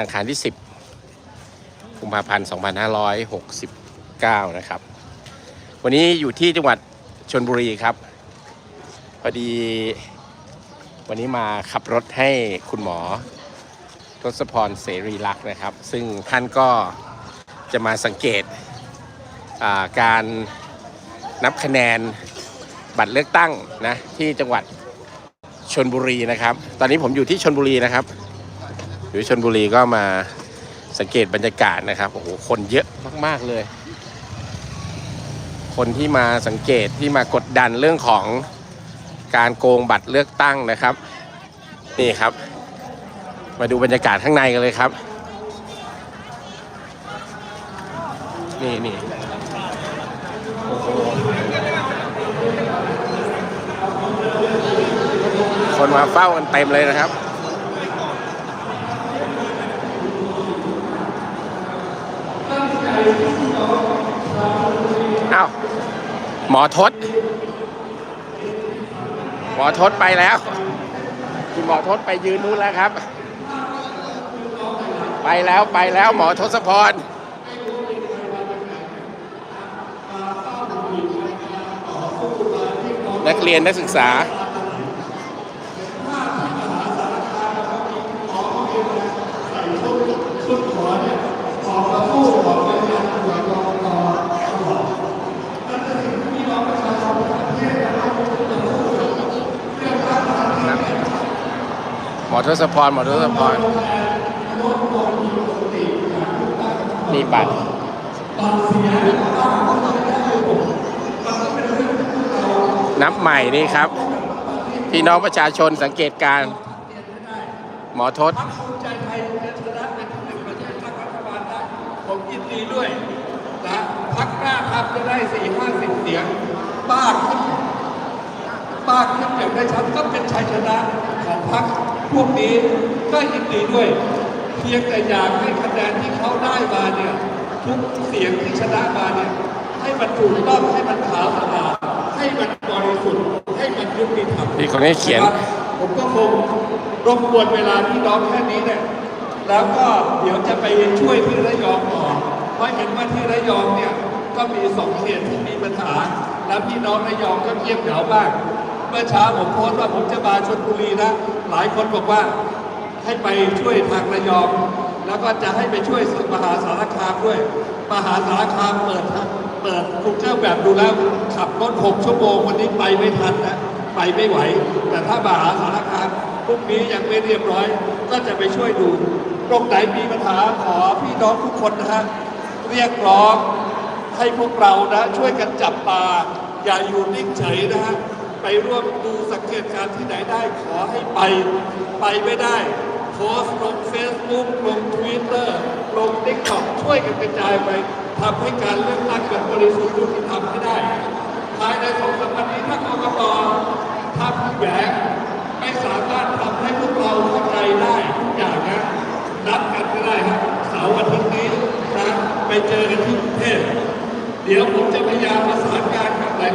อังคารที่ 10กุมภาพันธ์2569 นะครับ วันนี้อยู่ที่จังหวัดชนบุรีครับ พอดี วันนี้มาขับรถให้คุณหมอทศพรเสรีลักษ์นะครับ ซึ่งท่านก็จะมาสังเกตาการนับคะแนนบัตรเลือกตั้งนะที่จังหวัดชนบุรีนะครับ ตอนนี้ผมอยู่ที่ชนบุรีนะครับ อยู่ชนบุรีก็มาสังเกตบรรยากาศนะครับโอ้โหคนเยอะมากๆเลย คนที่มาสังเกตที่มากดดันเรื่องของการโกงบัตรเลือกตั้งนะครับ นี่ครับ มาดูบรรยากาศข้างในกันเลยครับ นี่นี่คนมาเฝ้ากันเต็มเลยนะครับ อ้าว หมอทศ หมอทศไปแล้ว คุณหมอทศไปยืนนู้นแล้วครับ ไปแล้วไปแล้วหมอทศพรนักเรียนนักศึกษา ทศพรหมอทศพรนี่บัตรนับใหม่นี่ครับ พี่น้องประชาชนสังเกตการ หมอทศผมยินดีด้วยนะพักหน้าครับจะได้สี่ห้าสิบเสียงบ้าขึ้นบ้าขึ้นอย่างได้ชัดก็เป็นชัยชนะของพรรค พวกนี้ก็ยินดีด้วย เพียงแต่อยากให้คะแนนที่เขาได้มาเนี่ยทุกเสียงที่ชนะมาเนี่ยให้มันถูกต้องให้มันขาวสะอาดให้มันบริสุทธิ์ให้มันยุติธรรมนี่คนนี้เขียน ผมก็คงรบกวนเวลาพี่น้องแค่นี้เนี่ยแล้วก็เดี๋ยวจะไปช่วยที่ระยองต่อเพราะเห็นว่าที่ระยองเนี่ยก็มีสองเขตที่มีปัญหา แล้วพี่น้องระยองก็เงียบเหงามาก เมื่อเช้าผมโพสต์ว่าผมจะมาชลบุรีนะ หลายคนบอกว่าให้ไปช่วยทางระยอง แล้วก็จะให้ไปช่วยมหาสารคามด้วย มหาสารคามเปิดเปิดกูเกิลแบบดูแล้วขับรถหกชั่วโมงวันนี้ไปไม่ทันนะไปไม่ไหว แต่ถ้ามหาสารคามพรุ่งนี้ยังไม่เรียบร้อย ก็จะไปช่วยดูตรงไหนมีปัญหาขอพี่น้องทุกคนนะฮะเรียกร้องให้พวกเรานะช่วยกันจับตาอย่าอยู่นิ่งเฉยนะฮะไปร่วมดูส ตการณ์ที่ไหนได้ขอให้ไป ไปไม่ได้โพสลงเฟซบุ๊กลงทวิตเตอร์ลงทิกต็อกช่วยกันกระจายไปทำให้การเลือกตั้งแบบบริสุทธิ์ยุติธรรมให้ได้ ภายในสองสามวันนี้ถ้ากรกตทำแหวงไม่สามารถทำให้พวกเราเข้าใจได้ทุกอย่างนะนัดกันก็ได้ครับเสาร์อาทิตย์นี้นะไปเจอกันที่กรุงเทพเดี๋ยวผมจะพยายามประสานงาน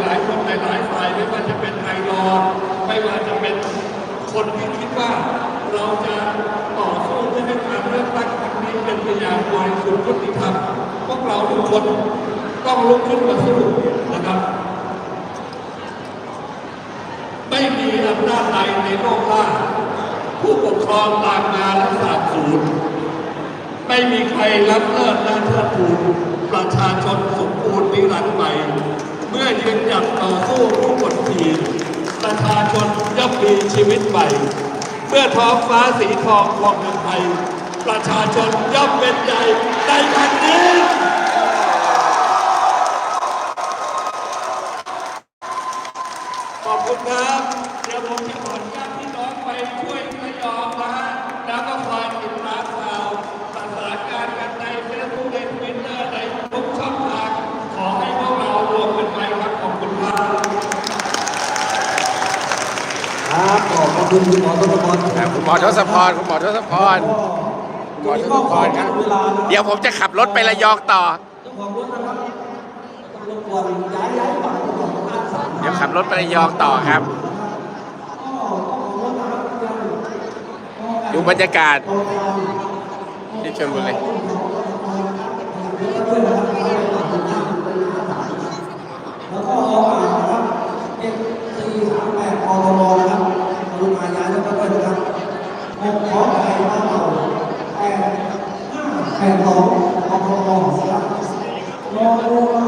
ลาย ๆ คนหลาย ๆ ฝ่ายไม่ว่าจะเป็นไอรอว์ไม่ว่าจะเป็นคนที่คิดว่าเราจะต่อสู้เพื่อให้การเลือกตั้งครั้งนี้เป็นไปอย่างบริสุทธิ์ยุติธรรมพวกเราทุกคนต้องลุกขึ้นมาสู้นะครับ ไม่มีอำนาจใดในโลกล่าผู้ปกครองต่ามมาและสาบสูญไม่มีใครรับเลิศและเทิดทูนประชาชนสมบูรณ์นิรันดร์ใหม่ เมื่อยืนหยัดต่อสู้ทุกบททีประชาชนย่อมมีชีวิตใหม่ เมื่อท้องฟ้าสีทองของเมืองไทยประชาชนย่อมเป็นใหญ่ในแผ่นดินขอบคุณครับ เดี๋ยวผมจะขออนุญาตพี่น้องไปช่วยระยองนะฮะแล้วก็คอยติดตามข่าวประสานการกันในเฟซบุ๊กในทวิตเตอร์ในทุกช่องทาง ขอให้พวกเรารวมกันไปครับ ขอบคุณครับ ครับขอบพระ คุณคุณหมอทศพรอ่าคุณหมอทศพรคุณหมอทศพรคุณหมอทศพรครับ เวลานะครับเดี๋ยวผมจะขับรถไประยองต่อ เจ้าของรถนะครับต้องรบกวนย้ายย้ายฝั่งของทางสามเดี๋ยวขับรถไประยองต่อครับ ดูบรรยากาศโครงการโครที่ชลบุรีแล้วก็ออ่างนะครับเจ็ดสี่สามแปดอทมนะครับกรุณาย้ายแล้วก็ด้วยนะครับ หกขอไข่บ้านเราแปดห้าแปดสองอทมนะครับรอดูรอ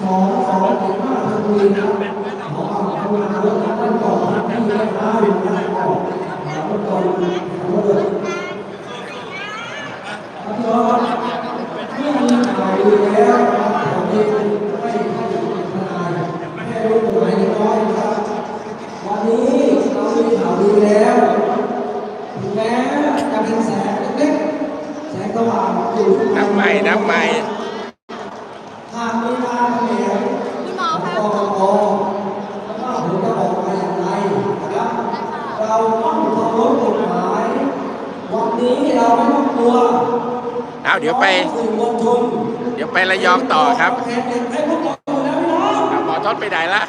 สองสองห้าชลบุรีนะครับขออ่างกรุณาด้วยนะครับท่านต่อครับที่ได้ห้าอยู่นะครับต่อแล้วก็ต่อแล้วก็ พี่น้องครับเมื่อมีข่าวดีแล้วผมเองไม่ให้ทนายแค่รู้กฎหมายเล็กน้อยครับ วันนี้เรามีข่าวดีแล้วถึงแม้จะเป็นแสงเล็กๆแสงสว่างอยู่ นับใหม่นับใหม่ หากมีการแถลง พี่หมอ ของ คะ กกตว่าผลจะออกมาอย่างไรนะครับ เราต้องเคารพกฎหมาย วันนี้เราไม่ต้องกลัว เดี๋ยวไป เดี๋ยวไประยองต่อครับหมอทอศไปไหนละ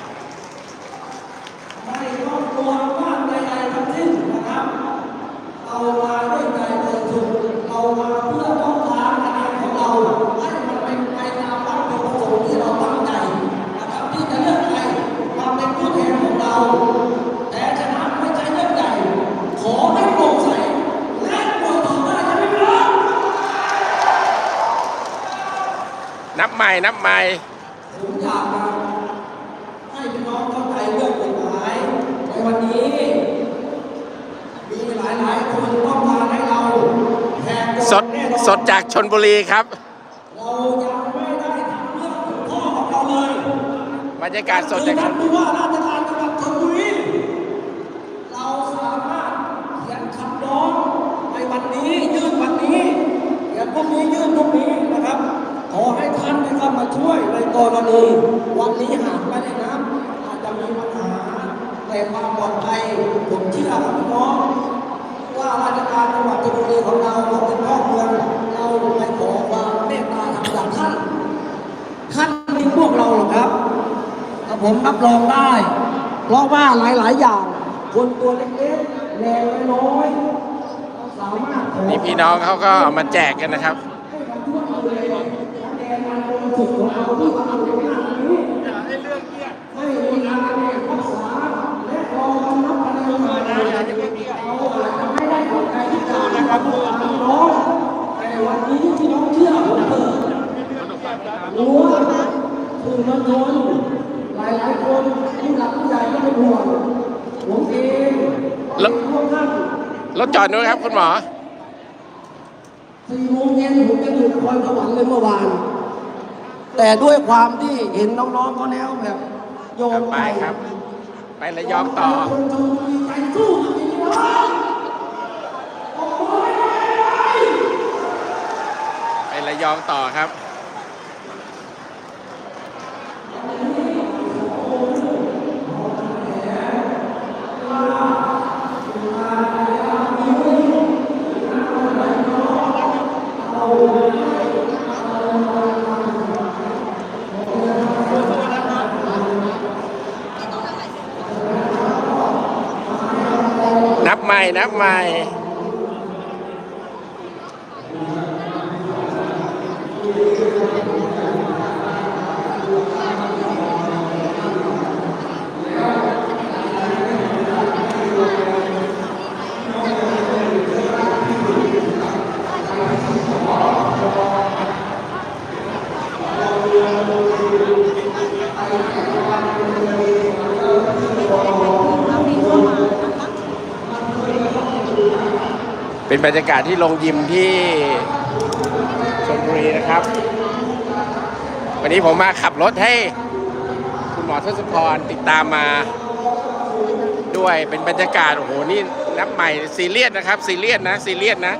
ม่นับใหม่ผมอยากจะให้พี่น้องเข้าใจเรื่องกฎหมายในวันนี้ มีหลายๆคนต้องการให้เราแหกกฎสดแน่นอนสดจากชนบุรีครับ เรายังไม่ได้ทำเรื่องถึงพ่อของเราเลยบรรยากาศสดจากชท่านนผู้ว่าราชการจังหวัดชลบุรีเราสามารถเขียนคำร้องในวันนี้ยื่นวันนี้เขียนพรุ่งนี้ยื่นพรุ่งนี้นะครับ ขอให้ท่านได้เข้ามาช่วยในกรณีวันนี้หากไม่ได้น้ำอาจจะมีปัญหา แต่ความปลอดภัยผมเชื่อครับพี่น้องว่าราชการจังหวัดชลบุรีของเราเราเป็นพ่อเมืองเราไปขอความเมตตาจากท่านท่านมีพวกเราหรอกครับแต่ผมรับรองได้ เพราะว่าหลาย ๆ อย่างคนตัวเล็กๆแรงน้อยสามารถนี่พี่น้องเขาก็เอามาแจกกันนะครับ ให้กับทุกคนเลยคะแนนมันบริ สุทธิ์ของเราที่มาอยู่หน้านี้ให้มีการรักษาและรอการนับคะแนนใหม่เราอาจจะไม่ได้ผลใจที่จะนะครับน้องแต่วันนี้พี่น้องเชื่อผมเถอะรู้ว่าสื่อมวลชนหลายคนผู้หลักผู้ใหญ่ก็เป็นห่วงผมเองแล้วรถจอดนู้นครับคุณหมอสี่โมงเย็นผมจะอยู่นครสวรรค์เลยเมื่อวาน แต่ด้วยความที่เห็นน้องๆเขาแล้วแบบโยครับมไปครับ ไประยองต่อ คนชมมีใจสู้จริงๆนะไประยองต่อครับ นับใหม่ เป็นบรรยากาศที่โรงยิมที่ชลบุรีนะครับ วันนี้ผมมาขับรถให้คุณหมอทศพรติดตามมาด้วยเป็นบรรยากาศโอ้โหนี่นับใหม่ซีเรียสนะครับซีเรียสนะซีเรียสนะ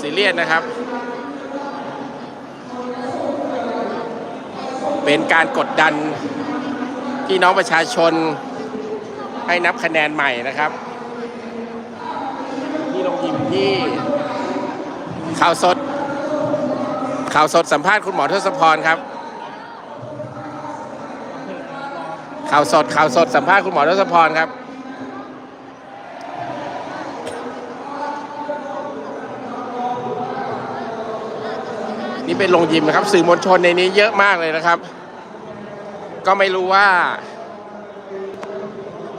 ซีเรียสนะครับ เป็นการกดดันพี่น้องประชาชน ให้นับคะแนนใหม่นะครับนี่ลงยิมที่ข่าวสด ข่าวสดสัมภาษณ์คุณหมอทศพรครับ ข่าวสด ข่าวสดสัมภาษณ์คุณหมอทศพรครับนี่เป็นโรงยิมนะครับ สื่อมวลชนในนี้เยอะมากเลยนะครับ ก็ไม่รู้ว่า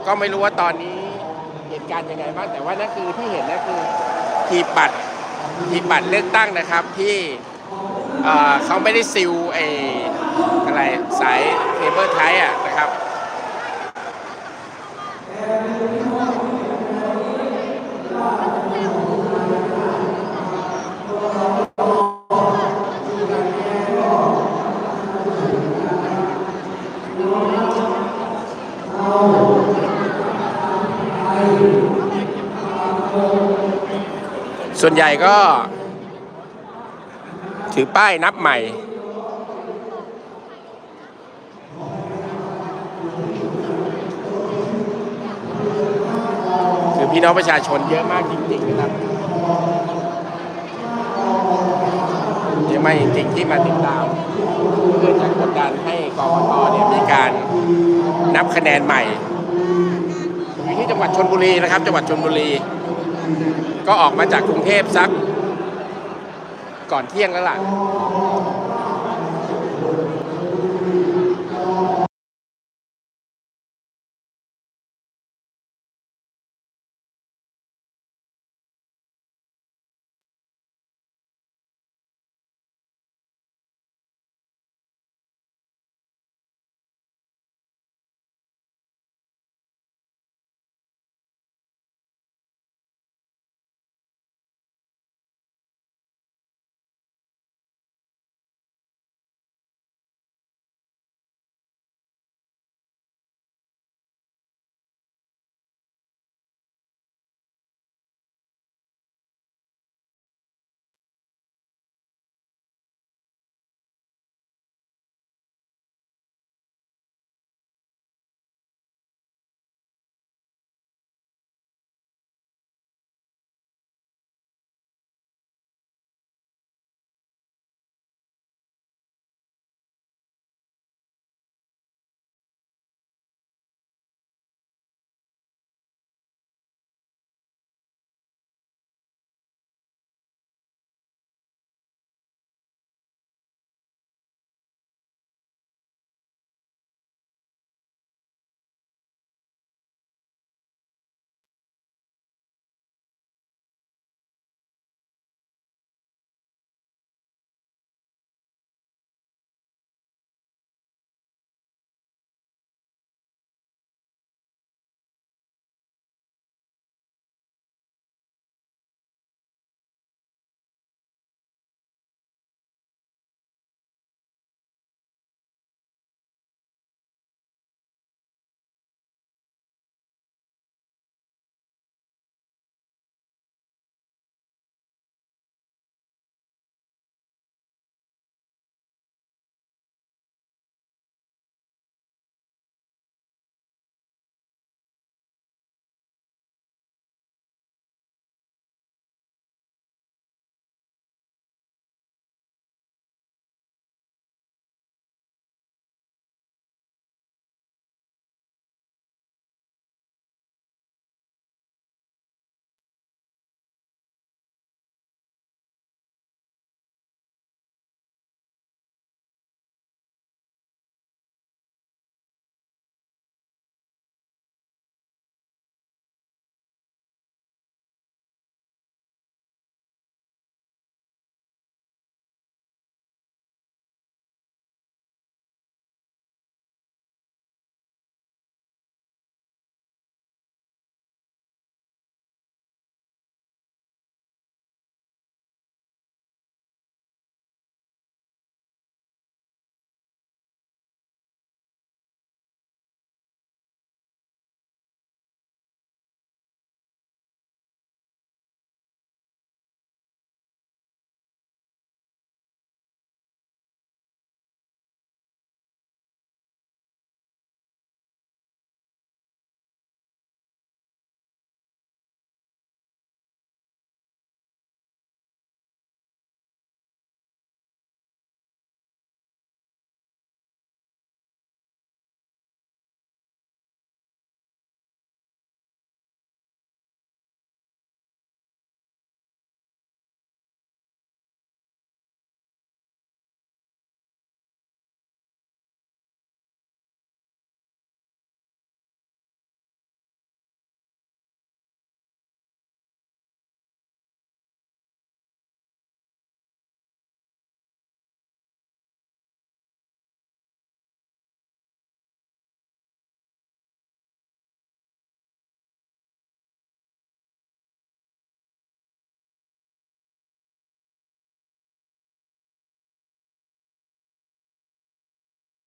ก็ไม่รู้ว่าตอนนี้เหตุการณ์ยังไงบ้างแต่ว่านั่นคือที่เห็นนั่นคือทีบัตรทีบัตรเลือกตั้งนะครับที่เอ่อเขาไม่ได้ซิลไอ้อะไรสายเคเบิลไทยอะนะครับ ส่วนใหญ่ก็ ถือป้ายนับใหม่ คือพี่น้องประชาชนเยอะมากจริงๆนะครับเยอะมากจริงๆที่มาติดตามเพื่อจะกดดันให้กรกตเนี่ยมีการนับคะแนนใหม่อยู่ที่จังหวัดชนบุรีนะครับ จังหวัดชนบุรี ก็ออกมาจากกรุงเทพสักก่อนเที่ยงแล้วล่ะ